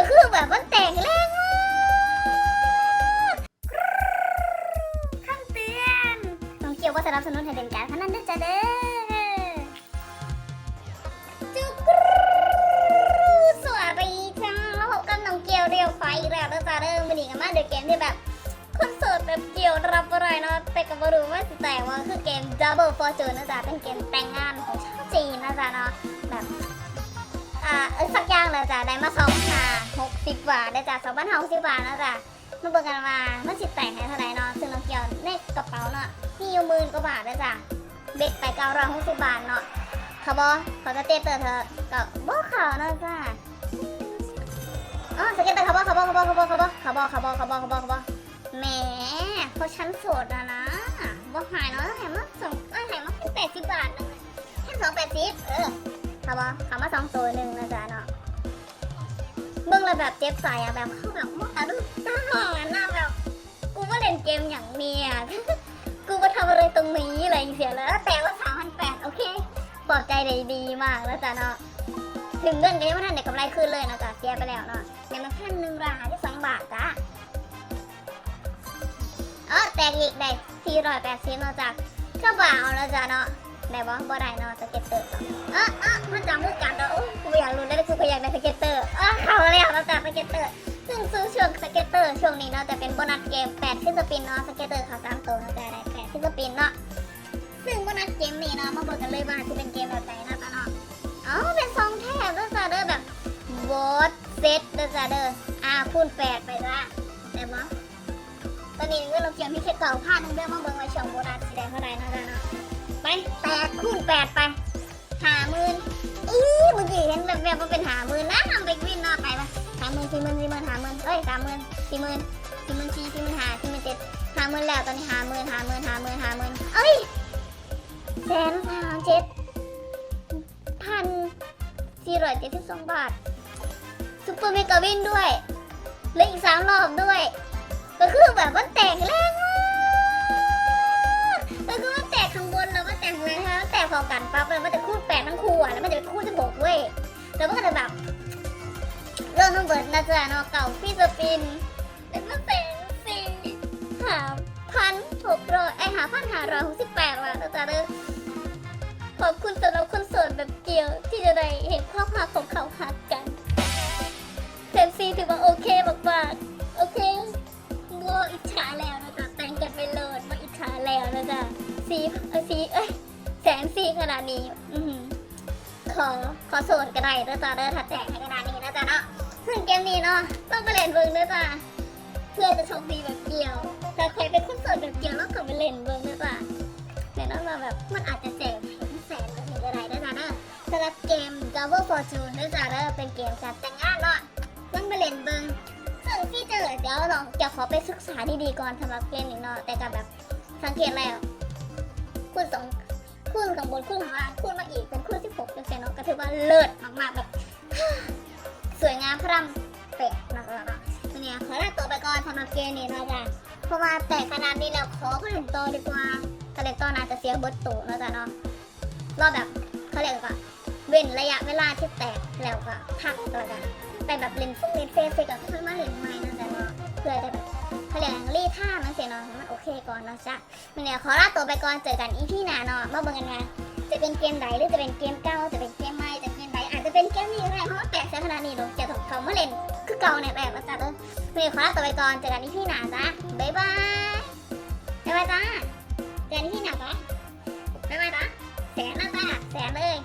ก็คือแบบมันแตกแรงมากคำเตือนน้องเกียวก็สนับสนุนให้เป็นการพนันด้วยจ้ะเด้อจุกสวัสดีจ้าแล้วพบกับน้องเกียวเรียวไฟอีกแล้วนะจ๊ะเด้อวันนี้กันมาเดี๋ยวเกมที่แบบคอนโสดแบบเกี่ยวรับอะไรเนาะแต่ก็ไม่รู้ว่าสิแต่งว่าคือเกม Double Fortune นะจ๊ะเป็นเกมแต่งงานของชาวจีนนะจ๊ะเนาะแบบอ่าเอสักอย่างเลยจ้ะได้มาสองหาหก สิบบาทได้จ้ะสองพันห้าสิบบาทนะจ๊ะมาเบิ่งกันว่ามันสิแต่งให้เท่าไหร่เนาะซึ่งน้องเกียวในกระเป๋าเนาะมีอยู่หมื่นกว่าบาทนะจ๊ะเบ็ดไปเก้าร้อยหกสิบบาทเนาะเขาบอเขาจะเตะเตอร์เธอก็บอเขานะจ๊ะอ๋อสเก็ตเตอร์เขาบอเขาบอเขาบอเขาบอเขาบอเขาบอเขาบอเขาบอเขาบอเขาบอแหมเพราะฉันโสดอะนะบ่หายเนาะแถมมาสองเอ้ยมาแปดสิบบาทนึงแค่สองแปดสิบเออเขาบอกเขามาสองตัวหนึ่งนะจ๊ะเนาะ เบิ่งเลยแบบเจ็บใจอะแบบเขาแบบว่าอารมณ์ตาหอนอะแบบ กูว่าเล่นเกมอย่างเมียกูมาทำอะไรตรงนี้อะไรอย่างเสียแล้วแต่ว่าสามพันแปดโอเคปลอบใจได้ดีมากแล้วจ้ะเนาะถึงเงินก็ยังไม่ทันได้กำไรคืนเลยนะจ๊ะเสียไปแล้วเนาะยังมาพันหนึ่งราคาที่สองบาทจ้ะเออแตกอีกได้สี่ร้อยแปดสิบเนาะจ๊ะก็บ่าวแล้วจ้ะเนาะได้บ่บ่ได้เนาะสเก็ตเตอร์เออเออมันจำมือกันแล้วโอ้ยกูอยากรู้ได้กูก็อยากได้สเก็ตเตอร์เออ เขาแล้วเราจับสเก็ตเตอร์ซึ่งซื้อช่วงสเก็ตเตอร์ช่วงนี้เนาะจะเป็นโบนัสเกม8ขึ้นสปินเนาะสเก็ตเตอร์เขาสามตัวเนาจะได้8ขึ้นสปินเนาะซึ่งโบนัสเกมนี้เนาะมาบอกกันเลยว่าจะเป็นเกมแบบไหนนะจ๊ะเนาะอ๋อเป็นซองแทบด้วยจ้ะเด้อแบบวอตเซตด้วยจ้ะเด้ออ่าคูณ8ไปจ้ะแต่บ่ตอนนี้เงินเราเกี่ยวมีแค่เก่าพันหนึงเด้องมาเบิ่งไว้ช่องโบนัสสิได้เท่าไรนะจ๊ะเนาะไปแปดคูณแปดไปหาหมื่นอีเมื่อกี้เห็นแบบแบบว่าเป็นหาหมื่นนะทำไปวินนาะไปปะ หาหมื่นสี่หมื่นสี่หมื่นหาหมื่นเอ้ยสามหมื่นสี่หมื่นสี่หมื่นสี่สี่หมื่นห้าสี่หมื่นเจ็ดหาหมื่นแล้วตอนนี้หาหมื่นหาหมื่นหาหมื่นหาหมื่นเอ้ยแสนสามเจ็ดพันสี่ร้อยเจ็ดสิบสองบาทซุปเปอร์เมกาวินด้วยเหลืออีกสามรอบด้วย ก็คือแบบว่าแตกแรงมากก็คือว่าแตกข้างบนแล้วก็แตกข้างล่างแล้วแตกพอกันปั๊บเลยมันจะคูดแปดทั้งคู่อะแล้วมันจะคูดจะบกเว้ยแล้วมันก็จะแบบ เริ่มต้องเบิดนะจ๊ะเนาะเก่าพี่สปินเป็นมาแสนสี่หาพันหกร้อยไอหาพันหาร้อยหกสิบแปดว่ะนะจ๊ะเด้อขอบคุณสำหรับคนโสดแบบเกียวที่จะได้เห็นความของเขาหักกันเซมซีถือว่าโอเคมากๆโอเคโง่อิจฉาแล้วนะจ๊ะแต่งกันไปเลยมาอิจฉาแล้วนะจ๊ะสีเอ้ยสีเอ้ยแสนสีขนาดนี้ อือหือขอขอโสดก็ได้นะจ๊ะเด้อถ้าแจกให้ขนาดนี้นะจ๊ะเนาะ ซึ่งเกมนี้เนาะต้องไปเล่นเบิงนะจ๊ะเพื่อจะโชคดีแบบเกียวแต่ใครเป็นคนสดแบบเกียวแล้วก็ไปเล่นเบิงนะจ๊ะแต่นั่นมาแบบมันอาจจะแจกแสนแบบนี้ก็ได้นะจ๊ะเด้อสำหรับเกม Double Fortune นะจ๊ะเด้อเป็นเกมการแต่งงานเนาะต้องไปเล่นเบิงซึ่งที่เจอเดี๋ยวลองจะขอไปศึกษาดีๆก่อนสำหรับเกมนี้เนาะแต่กับแบบสังเกตแล้วคูณสองคูณข้างบนคูณข้างล่างคูณมาอีกเป็นคูณสิบหกเปอร์เซ็นต์เนาะก็ถือว่าเลิศมากๆแบบ สวยงามพรำเป๊ะนะคะเนาะทีนี้ขอลาตัวไปก่อนสำหรับเกมนี้นะจ้ะเพราะว่าแต่ขนาดนี้แล้วขอไปเล่นต่อดีกว่าถ้าเล่นต่อน่าจะเสียบดตูนะจ้ะเนาะรอบแบบเขาเรียกว่าเว้นระยะเวลาที่แตกแล้วก็พักตัวกันไปแบบเล่นฟุ้งเล่นเฟซเฟซกับเพื่อนมาเล่นใหม่นะจ๊ะเนาะเพื่อจะแบบเขาเรียกรีท่ามันเสียเนาะมันโอเคก่อนเนาะจ้ะมันเนี่ยขอลาตัวไปก่อนเจอกันอีพี่หน้าเนาะมาเบิ่งกันว่าจะเป็นเกมไหนหรือจะเป็นเกมเก่าจะเป็นเกมใหม่ จะเป็นแก้มนี่ก็ได้เพราะมันแปลกใส่ขนาดนี้ดูเจะถกองเขาเมื่อเล่นคือเก่าเนี่ยแปลกประสาเลยเพื่อขอลาตัวไปก่อนเจอกันที่พี่หนาจ้าบ๊ายบายบ๊ายบายจ้าเจอกันที่พี่หนาจ้าบ๊ายบายจ้าแสนหน้าตาแสนเลย